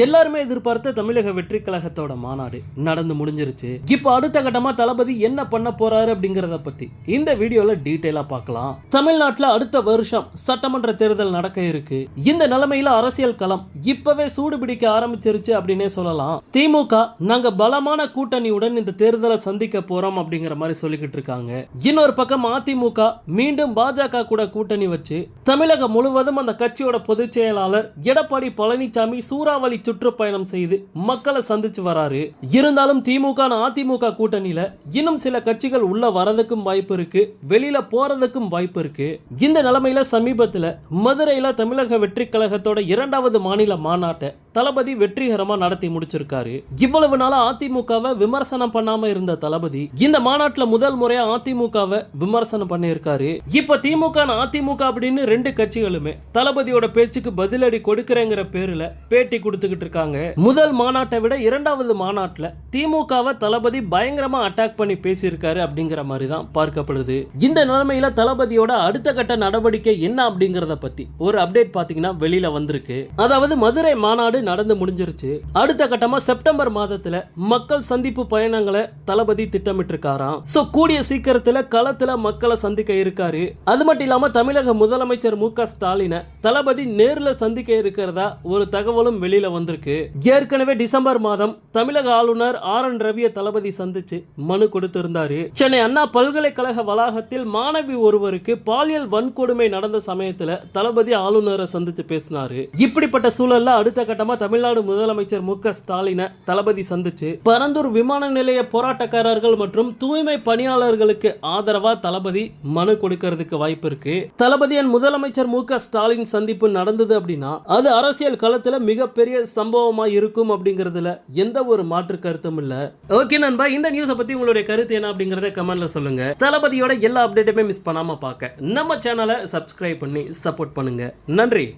எல்லாருமே எதிர்பார்த்த தமிழக வெற்றி கழகத்தோட மாநாடு நடந்து முடிஞ்சிருச்சு. இப்போ அடுத்த கட்டமா தளபதி என்ன பண்ண போறாரு அப்படிங்கறத பத்தி இந்த வீடியோல டீட்டெயிலா பார்க்கலாம். தமிழ்நாட்டுல அடுத்த வருஷம் சட்டமன்ற தேர்தல் நடக்க இருக்கு. இந்த நிலைமையில அரசியல் களம் இப்பவே சூடு பிடிக்க ஆரம்பிச்சிருச்சு அப்படின்னே சொல்லலாம். திமுக நாங்க பலமான கூட்டணியுடன் இந்த தேர்தலை சந்திக்க போறோம் அப்படிங்கிற மாதிரி சொல்லிக்கிட்டு இருக்காங்க. இன்னொரு பக்கம் அதிமுக மீண்டும் பாஜக கூட கூட்டணி வச்சு தமிழகம் முழுவதும் அந்த கட்சியோட பொதுச் செயலாளர் எடப்பாடி பழனிசாமி சூறாவளி சுற்றுப்பயணம் செய்து மக்களை சந்திச்சு வராரு. இருந்தாலும் திமுக அதிமுக கூட்டணியில இன்னும் சில கட்சிகள் உள்ள வரதுக்கும் வாய்ப்பு இருக்கு வெளியில போறதுக்கும் வாய்ப்பு இருக்கு. இந்த நிலைமையில சமீபத்துல மதுரையில தமிழக வெற்றி கழகத்தோட இரண்டாவது மாநில மாநாட்டை தளபதி வெற்றிகரமா நடத்தி முடிச்சிருக்காரு. இவ்வளவு நாளா அதிமுகவை விமர்சனம் பண்ணாம இருந்த தளபதி இந்த மாநாட்டுல முதல் முறையா அதிமுகவை விமர்சனம் பண்ணியிருக்காரு. இப்ப திமுக அதிமுக அப்படின்னு ரெண்டு கட்சிகளுமே தளபதியோட பேச்சுக்கு பதிலடி கொடுக்கறேங்கிற பேருல பேட்டி கொடுத்துக்கிட்டு இருக்காங்க. முதல் மாநாட்டை விட இரண்டாவது மாநாட்டுல திமுகவை தளபதி பயங்கரமா அட்டாக் பண்ணி பேசியிருக்காரு அப்படிங்கிற மாதிரி தான் பார்க்கப்படுது. இந்த நிலைமையில தளபதியோட அடுத்த கட்ட நடவடிக்கை என்ன அப்படிங்கறத பத்தி ஒரு அப்டேட் பாத்தீங்கன்னா வெளியில வந்திருக்கு. அதாவது மதுரை மாநாடு நடந்து முடிஞ்சிருச்சு. அடுத்த கட்டமா செப்டம்பர் மாதத்துல மக்கள் சந்திப்பு பயணங்களை தளபதி திட்டமிட்டு இருக்காராம் சோ கூடிய சீக்கிரத்துல களத்துல மக்களை சந்திக்க இருக்காரு. அது மட்டும் இல்லாம தமிழக முதலமைச்சர் மு க ஸ்டாலினை தளபதி நேர்ல சந்திக்க இருக்கிறதா ஒரு தகவலும் வெளியில வந்திருக்கு. ஏற்கனவே டிசம்பர் மாதம் தமிழக ஆளுநர் ஆர் என் ரவிய தளபதி சந்திச்சு மனு கொடுத்திருந்தாரு. சென்னை அண்ணா பல்கலைக்கழக வளாகத்தில் மாணவி ஒருவருக்கு பாலியல் வன்கொடுமை நடந்த சமயத்துல தளபதி ஆளுநரை சந்திச்சு பேசினாரு. இப்படிப்பட்ட சூழல்ல அடுத்த கட்டமா தமிழ்நாடு முதலமைச்சர் மு க ஸ்டாலினை தளபதி சந்திச்சு பரந்தூர் விமான நிலைய போராட்டக்காரர்கள் மற்றும் தூய்மை பணியாளர்களுக்கு ஆதரவா தளபதி மனு கொடுக்கறதுக்கு வாய்ப்பு இருக்கு. தளபதியின் முதலமைச்சர் மு க ஸ்டாலின் சந்திப்பு நடந்தது அப்படின்னா அது அரசியல் களத்துல மிகப்பெரிய சம்பவமா இருக்கும் அப்படிங்கறதுல எந்த ஒரு மாற்று கருத்தும் இல்ல. ஓகே நண்பா இந்த நியூஸை பத்தி உங்களுடைய கருத்து என்ன அப்படிங்கறத கமெண்ட்ல சொல்லுங்க. தளபதியோட எல்லா அப்டேட்டுமே மிஸ் பண்ணாம பார்க்க நம்ம சேனலை சப்ஸ்கிரைப் பண்ணி சப்போர்ட் பண்ணுங்க. நன்றி.